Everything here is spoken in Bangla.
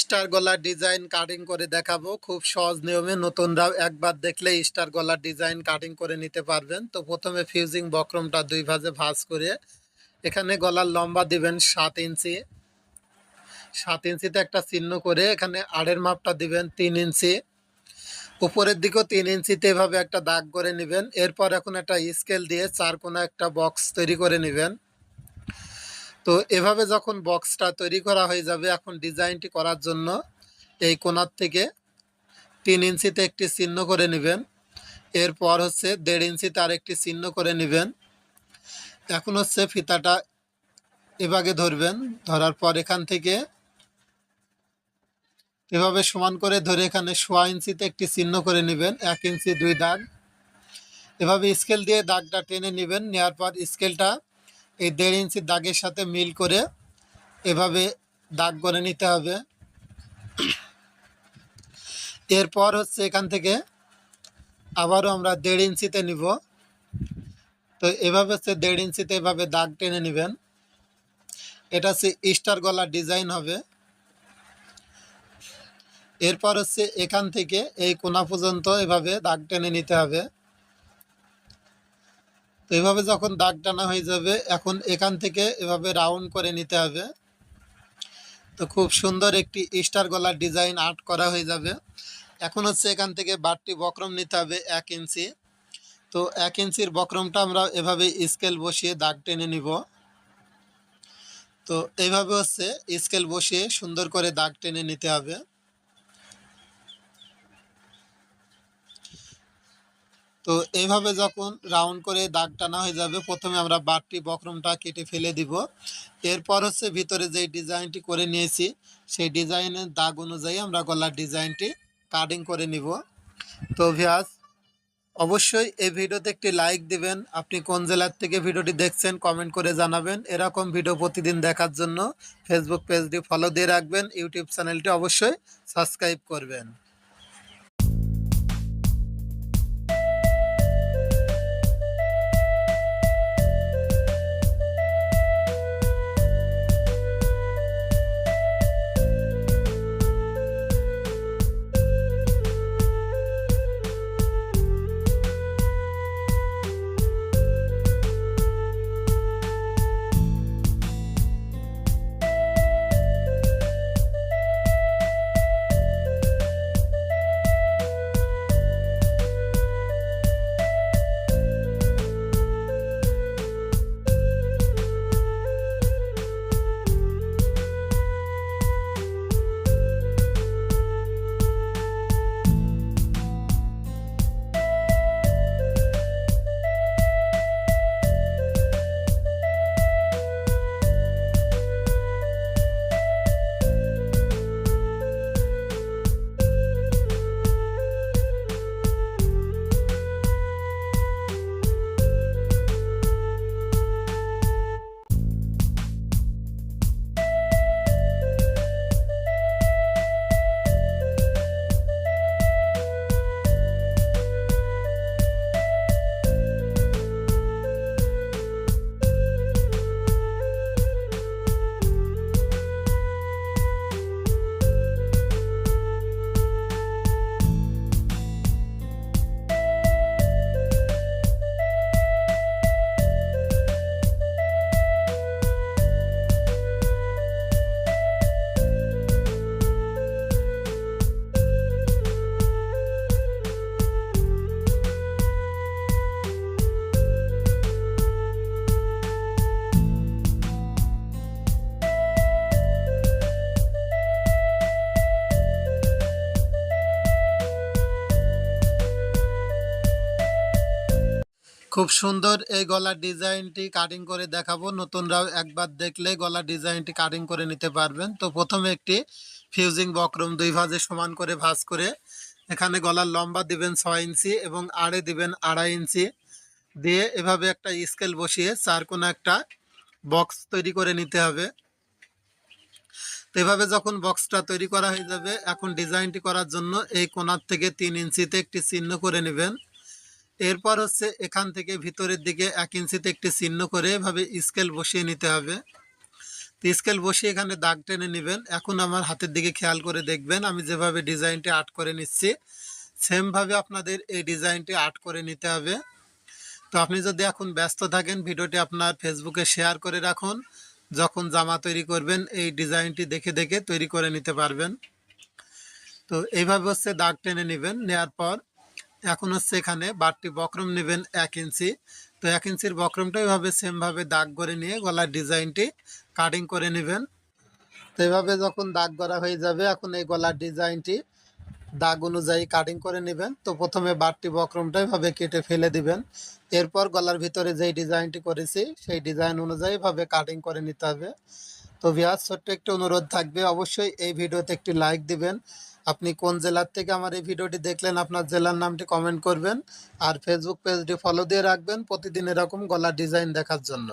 স্টার গলার ডিজাইন কাটিং করে দেখাবো। খুব সহজ নিয়মে নতুনরাও একবার দেখলে স্টার গলার ডিজাইন কাটিং করে নিতে পারবেন। তো প্রথমে ফিউজিং বক্রমটা দুই ভাজে ভাঁজ করে এখানে গলার লম্বা দিবেন সাত ইঞ্চি। সাত ইঞ্চিতে একটা চিহ্ন করে এখানে আড়ের মাপটা দিবেন তিন ইঞ্চি। উপরের দিকেও তিন ইঞ্চিতে এভাবে একটা দাগ করে নেবেন। এরপর এখন একটা স্কেল দিয়ে চার কোনা একটা বক্স তৈরি করে নেবেন। তো এভাবে যখন বক্সটা তৈরি করা হয়ে যাবে, এখন ডিজাইনটি করার জন্য এই কোনার থেকে তিন ইঞ্চিতে একটি চিহ্ন করে নেবেন। এরপর হচ্ছে দেড় ইঞ্চিতে আরেকটি চিহ্ন করে নেবেন। এখন হচ্ছে ফিতাটা এভাবে ধরবেন। ধরার পর এখান থেকে এভাবে সমান করে ধরে এখানে সোয়া ইঞ্চিতে একটি চিহ্ন করে নেবেন, এক ইঞ্চি দুই দাগ। এভাবে স্কেল দিয়ে দাগটা টেনে নেবেন। নেওয়ার পর স্কেলটা এই দেড় ইঞ্চি দাগের সাথে মিল করে এভাবে দাগ করে নিতে হবে। এরপর হচ্ছে এখান থেকে আবারও আমরা দেড় ইঞ্চিতে নিব। তো এভাবে হচ্ছে দেড় ইঞ্চিতে এভাবে দাগ টেনে নেবেন। এটা হচ্ছে স্টার গলার ডিজাইন হবে। এরপর হচ্ছে এখান থেকে এই কোনা পর্যন্ত এভাবে দাগ টেনে নিতে হবে। তো এভাবে যখন দাগ টানা হয়ে যাবে, এখন এখান থেকে এভাবে রাউন্ড করে নিতে হবে। তো খুব সুন্দর একটি স্টার গলার ডিজাইন আর্ট করা হয়ে যাবে। এখন হচ্ছে এখান থেকে বারটি বক্রম নিতে হবে এক ইঞ্চি। তো এক ইঞ্চির বক্রমটা আমরা এভাবে স্কেল বসিয়ে দাগ টেনে নিব। তো এইভাবে হচ্ছে স্কেল বসিয়ে সুন্দর করে দাগ টেনে নিতে হবে। তো এইভাবে যখন রাউন্ড করে দাগ টানা হয়ে যাবে, প্রথমে আমরা বারটি বক্রমটা কেটে ফেলে দিব। এরপর হচ্ছে ভিতরে যেই ডিজাইনটি করে নিয়েছি, সেই ডিজাইনের দাগ অনুযায়ী আমরা গলার ডিজাইনটি কাটিং করে নিব। তো ভিয়াস অবশ্যই এই ভিডিওতে একটি লাইক দিবেন। আপনি কোন জেলার থেকে ভিডিওটি দেখছেন কমেন্ট করে জানাবেন। এরকম ভিডিও প্রতিদিন দেখার জন্য ফেসবুক পেজটি ফলো দিয়ে রাখবেন। ইউটিউব চ্যানেলটি অবশ্যই সাবস্ক্রাইব করবেন। খুব সুন্দর এই গলার ডিজাইনটি কাটিং করে দেখাবো। নতুনরাও একবার দেখলে গলার ডিজাইনটি কাটিং করে নিতে পারবেন। তো প্রথমে একটি ফিউজিং বক্রম দুই ভাজে সমান করে ভাঁজ করে এখানে গলার লম্বা দিবেন ছয় ইঞ্চি এবং আড়ে দিবেন আড়াই ইঞ্চি দিয়ে এভাবে একটা স্কেল বসিয়ে চার কোনো একটা বক্স তৈরি করে নিতে হবে। তো এভাবে যখন বক্সটা তৈরি করা হয়ে যাবে, এখন ডিজাইনটি করার জন্য এই কোনার থেকে তিন ইঞ্চিতে একটি চিহ্ন করে নেবেন। এরপর হচ্ছে এখান থেকে ভিতরের দিকে এক ইঞ্চিতে একটি চিহ্ন করে এভাবে স্কেল বসিয়ে নিতে হবে। তো স্কেল বসিয়ে এখানে দাগ টেনে নেবেন। এখন আমার হাতের দিকে খেয়াল করে দেখবেন, আমি যেভাবে ডিজাইনটি আর্ট করে নিচ্ছি, সেমভাবে আপনাদের এই ডিজাইনটি আর্ট করে নিতে হবে। তো আপনি যদি এখন ব্যস্ত থাকেন, ভিডিওটি আপনার ফেসবুকে শেয়ার করে রাখুন। যখন জামা তৈরি করবেন, এই ডিজাইনটি দেখে দেখে তৈরি করে নিতে পারবেন। তো এইভাবে হচ্ছে দাগ টেনে নেবেন নেওয়ার পর এখন হচ্ছে এখানে বাড়তি বক্রম নেবেন এক ইঞ্চি। তো এক ইঞ্চির বক্রমটা এইভাবে সেমভাবে দাগ করে নিয়ে গলার ডিজাইনটি কাটিং করে নেবেন। তো এইভাবে যখন দাগ করা হয়ে যাবে, এখন এই গলার ডিজাইনটি দাগ অনুযায়ী কাটিং করে নেবেন। তো প্রথমে বাড়তি বক্রমটা এভাবে কেটে ফেলে দিবেন। এরপর গলার ভিতরে যেই ডিজাইনটি করেছি, সেই ডিজাইন অনুযায়ী ভাবে কাটিং করে নিতে হবে। তো ভিয়াস ছোট্ট একটি অনুরোধ থাকবে। অবশ্যই এই ভিডিওতে একটি লাইক দিবেন। আপনি কোন জেলার থেকে আমার এই ভিডিওটি দেখলেন, আপনার জেলার নামটি কমেন্ট করবেন আর ফেসবুক পেজটি ফলো দিয়ে রাখবেন প্রতিদিন এরকম গলার ডিজাইন দেখার জন্য।